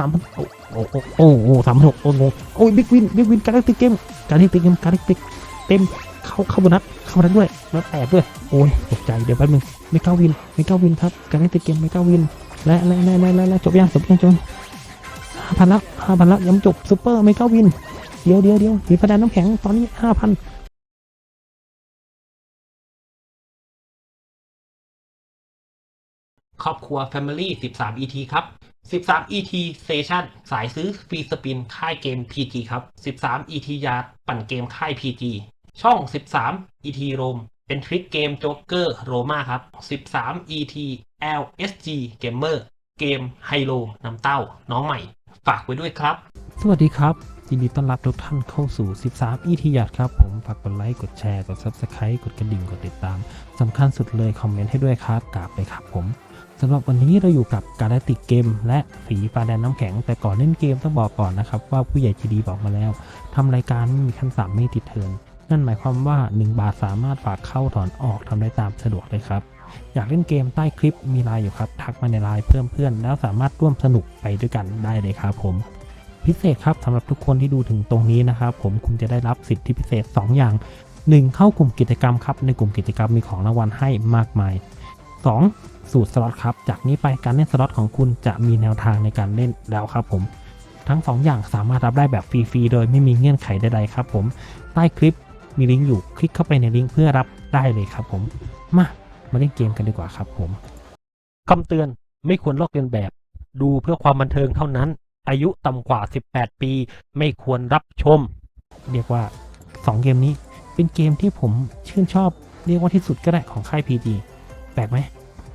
สามพันโอ้โหโอ้สามพันหกโอ้โหโอ้ยบิ๊กวินบิ๊กวินการ์ดิกเกมการ์ดิกเกมการ์ดิกเต็มเข้าเข้าบนัดเข้าบนัดด้วยแล้วแตกด้วยโอ้ยตกใจเดี๋ยวแป๊บนึงไม่เก้าวินไม่เก้าวินครับการ์ดิกเกมไม่เก้าวินและและและและและจบยังจบยังจนห้าพันละห้าพันละยังจบซูเปอร์ไม่เก้าวินเดี๋ยวเดี๋ยวเดี๋ยวมีพนันน้ำแข็งตอนนี้ห้าพัน ครอบครัว Family 13 ET ครับ 13 ET Station สายซื้อฟรีสปินค่ายเกม PG ครับ 13 ET ยาปั่นเกมค่าย PG ช่อง 13 ET โรมเป็นทริกเกมโจ๊กเกอร์โรมาครับ 13 ET LSG Gamer เกมไฮโลน้ำเต้า น้องใหม่ ฝากไว้ด้วยครับ สวัสดีครับ ยินดีต้อนรับทุกท่านเข้าสู่ 13 ET ยาครับ ผมฝากกดไลค์ กดแชร์ กด Subscribe กดกระดิ่ง กดติดตามสำคัญสุดเลยคอมเมนต์ให้ด้วยครับกราบไปครับผม สำหรับวันนี้เราอยู่กับการติกเกม และฝีปลาแดนน้ำแข็ง แต่ก่อนเล่นเกมต้องบอกก่อนนะครับว่าผู้ใหญ่ใจดีบอกมาแล้วทำรายการไม่มีขั้นสามไม่ติดเทินนั่นหมายความว่า 1 บาทสามารถฝากเข้าถอนออกทำได้ตามสะดวกเลยครับ อยากเล่นเกมใต้คลิปมีไลน์อยู่ครับ ทักมาในไลน์เพิ่มเพื่อน แล้วสามารถร่วมสนุกไปด้วยกันได้เลยครับผม พิเศษครับสำหรับทุกคนที่ดูถึงตรงนี้นะครับผมคุณจะได้รับสิทธิพิเศษ 2 อย่าง 1. เข้ากลุ่มกิจกรรมครับในกลุ่มกิจกรรมมีของรางวัลให้มากมาย 2. สูตรสล็อตครับ จากนี้ไปการเล่นสล็อตของคุณจะมีแนวทางในการเล่นแล้วครับผม ทั้ง2ออย่างสามารถรับได้แบบฟรีๆ โดยไม่มีเงื่อนไขใดๆครับผม ใต้คลิปมีลิงก์อยู่ คลิกเข้าไปในลิงก์เพื่อรับได้เลยครับผม มา มาเล่นเกมกันดีกว่าครับผมคำเตือนไม่ควรลอกเลียนแบบ ดูเพื่อความบันเทิงเท่านั้น อายุต่ำกว่า 18 ปี ไม่ควรรับชม เรียกว่า 2 เกมนี้เป็นเกมที่ผมชื่นชอบเรียกว่าที่สุดก็ได้ของค่าย PG แปลกไหม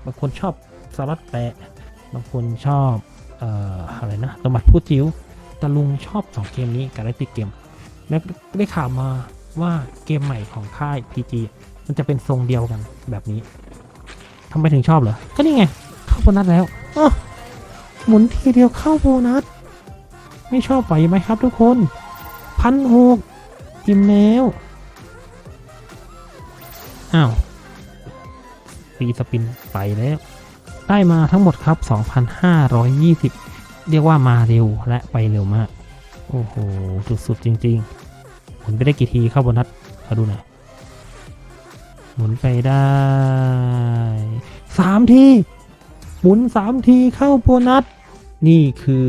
บางคนชอบสลัดแปะ บางคนชอบออะไรนะสมัติผู้จิ๋วตะลุงชอบสองเกมนี้กับไลติเกม และได้ข่าวมาว่าเกมใหม่ของค่าย PG มันจะเป็นทรงเดียวกันแบบนี้ทำไมถึงชอบเหรอ ก็นี่ไง เข้าโบนัสแล้วอ๋อหมุนทีเดียวเข้าโบนัส ไม่ชอบไปไหมครับทุกคนพันหกจิ้มแล้ว อ้าว ฟรีสปินไปแล้ว ได้มาทั้งหมดครับ 2,520 เรียกว่ามาเร็วและไปเร็วมาก โอ้โห สุดๆจริงๆ หมุนไปได้กี่ทีเข้าโบนัสมาดูหน่อย หมุนไปได้ 3 ที หมุน 3 ทีเข้าโบนัส นี่คือ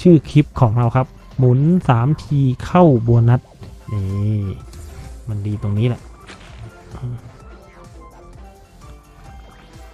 ชื่อคลิปของเราครับ หมุน 3 ทีเข้าโบนัส นี่ มันดีตรงนี้แหละ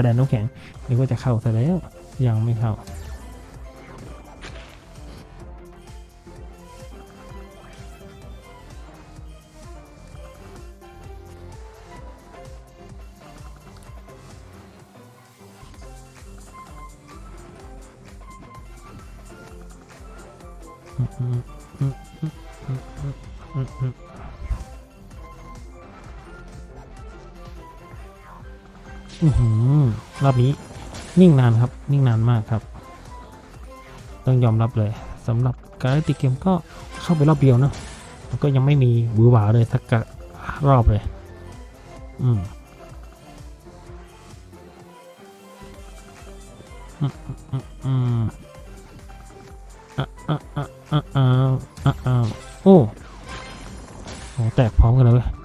สีแสดงน้ำแข็งนึกว่าจะเข้าซะแล้ว ยังไม่เข้าอืมอืมอืมอืมอืมอืม รอบนี้นิ่งนานครับ นิ่งนานมากครับ ต้องยอมรับเลยสำหรับการติเกมก็เข้าไปรอบเดียวเนะแล้วก็ยังไม่มีหวือหวาเลยสักกรอบเลย อืมอืมอืมอืมอะอะอะอะอะอะอะโอ้โหแตกพร้อมกันเลย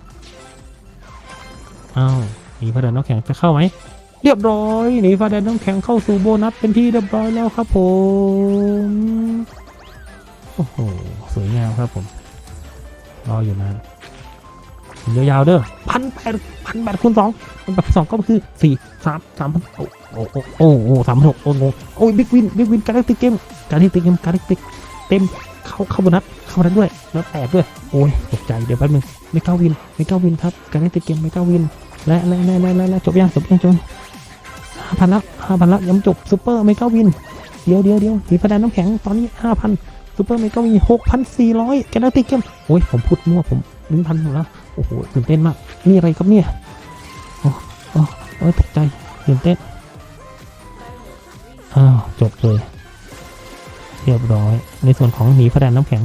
นีพระเดินน้ำแข็งจะเข้าไหมเรียบร้อยหนีฟ้าแดนน้ำแข็งเข้าสู่โบนัสเป็นที่เรียบร้อยแล้วครับผมโอ้โหสวยงามครับผมรออยู่นานยาวๆเด้อพันแปดพันแปดคูณสองพันแปดคูณสองก็คือสี่สามสามพันโอ้โอ้โอ้โอ้สามพันหกโอ้โหโอ้ยบิ๊กวินบิ๊กวินการเล่นติเกมการเล่นติเกมการเล่นติเต็มเข้าเข้าบนัดเข้าบนัดด้วยแล้วแตกด้วยโอ้ยตกใจเดี๋ยวแป๊บนึงไม่เข้าวินไม่เข้าวินครับการเล่นติเกมไม่เข้าวิน และและและและและจบยังจบยังจบห้าพันละห้าพันละยังจบซูเปอร์ไม่เข้าวินเดี๋ยวเดี๋ยวเดี๋ยวมีพนันน้ำแข็งตอนนี้ห้าพันซูเปอร์ไม่เข้าวินหกพันสี่ร้อยการเล่นติเกมโอ้ยผมพูดมั่วผมลิ้นพันหมดแล้วโอ้โหตื่นเต้นมากนี่อะไรครับเนี่ยโอ้โอ้โอ้ยตกใจตื่นเต้นอ้าวจบเลยเรียบร้อย ในส่วนของหมีพระแดนน้ำแข็ง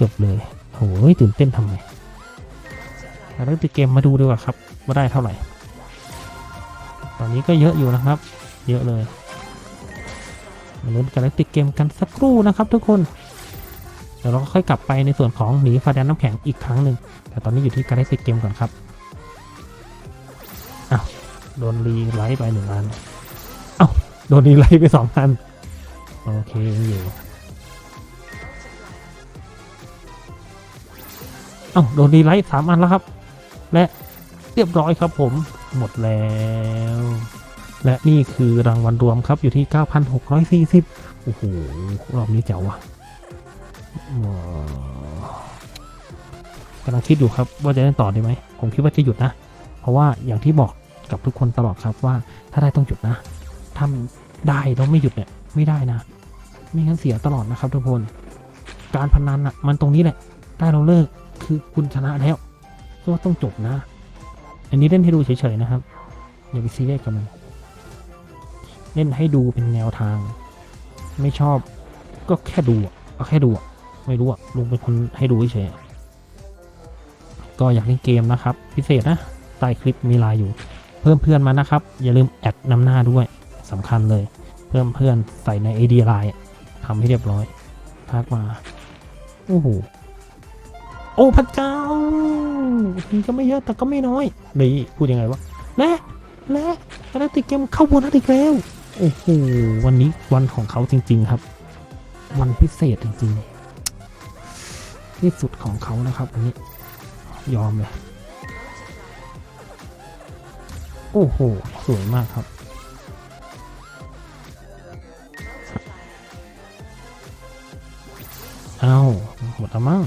จบเลยโอ้ยตื่นเต้นทำไมแล้วติดเกมมาดูดีกว่าครับ ว่าได้เท่าไหร่ ตอนนี้ก็เยอะอยู่นะครับ เยอะเลยมาลุ้นกันแล้วติดเกมกันสักครู่นะครับทุกคน เดี๋ยวเราก็ค่อยกลับไปในส่วนของหมีฟาแดนน้ำแข็งอีกครั้งหนึ่ง แต่ตอนนี้อยู่ที่การได้ติดเกมก่อนครับอ้าวโดนรีไลท์ไปหนึ่งอันอ้าวโดนรีไลท์ไปสองอัน โอเคยังอยู่อ้าวโดนรีไลท์สามอันแล้วครับ และ เรียบร้อยครับผมหมดแล้ว และนี่คือรางวัลรวมครับอยู่ที่ 9,640 โอ้โห รอบนี้เจ๋วว่ะกำลังคิดอยู่ครับว่าจะเล่นต่อได้ไหม ผมคิดว่าจะหยุดนะ เพราะว่าอย่างที่บอกกับทุกคนตลอดครับว่าถ้าได้ต้องหยุดนะถ้าได้แล้วไม่หยุดเนี่ยไม่ได้นะ ไม่งั้นเสียตลอดนะครับทุกคน การพนันอะมันตรงนี้แหละ ได้เราเลิกคือคุณชนะแล้วก็ต้องจบนะ อันนี้เล่นให้ดูเฉยๆนะครับ อย่าไปซีเรียสกับมัน เล่นให้ดูเป็นแนวทาง ไม่ชอบก็แค่ดูอะก็แค่ดูไม่รู้อะลุงเป็นคนให้ดูเฉยๆก็อยากเล่นเกมนะครับ พิเศษนะใต้คลิปมีไลน์อยู่ เพิ่มเพื่อนมานะครับ อย่าลืมแอดนำหน้าด้วยสำคัญเลย เพิ่มเพื่อนใส่ใน AD ไลน์ทำให้เรียบร้อยทักมา โอ้โห โอ้พระเจ้า มันก็ไม่เยอะแต่ก็ไม่น้อย นี่พูดยังไงวะ และ และกระติกเกมเข้าบนัสอีกแล้ว โอ้โห วันนี้วันของเขาจริง ๆครับ วันพิเศษจริงๆ ที่สุดของเขานะครับวันนี้ ยอมเลย โอ้โห สวยมากครับเอาหมดแล้วมั้ง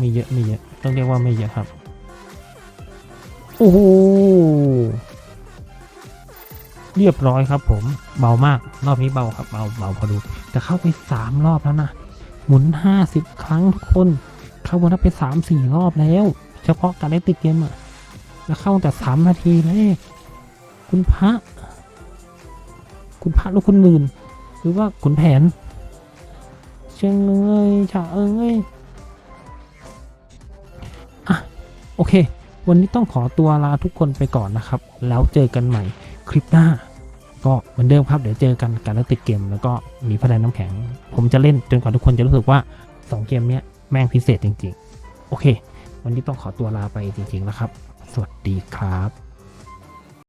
ไม่เยอะไม่เยอะ ต้องเรียกว่าไม่เยอะครับ โอ้โห เรียบร้อยครับผม เบามาก รอบนี้เบาครับ เบาเบาพอดูแต่เข้าไปสามรอบแล้วนะ หมุนห้าสิบครั้งทุกคน เข้าวนักไปสามสี่รอบแล้ว เฉพาะการเล่นติดเกมอะแล้วเข้าแต่สามนาทีแรกคุณพระ คุณพระหรือคุณหมื่น หรือว่าขุนแผน เชิงเอ้ยฉะเอ้ย เค วันนี้ต้องขอตัวลาทุกคนไปก่อนนะครับ แล้วเจอกันใหม่คลิปหน้า ก็เหมือนเดิมครับ เดี๋ยวเจอกันการติดเกม แล้วก็มีพลังน้ำแข็ง ผมจะเล่นจนกว่าทุกคนจะรู้สึกว่า 2 เกมเนี้ยแม่งพิเศษจริง ๆ โอเค วันนี้ต้องขอตัวลาไปจริงๆแล้วครับ สวัสดีครับ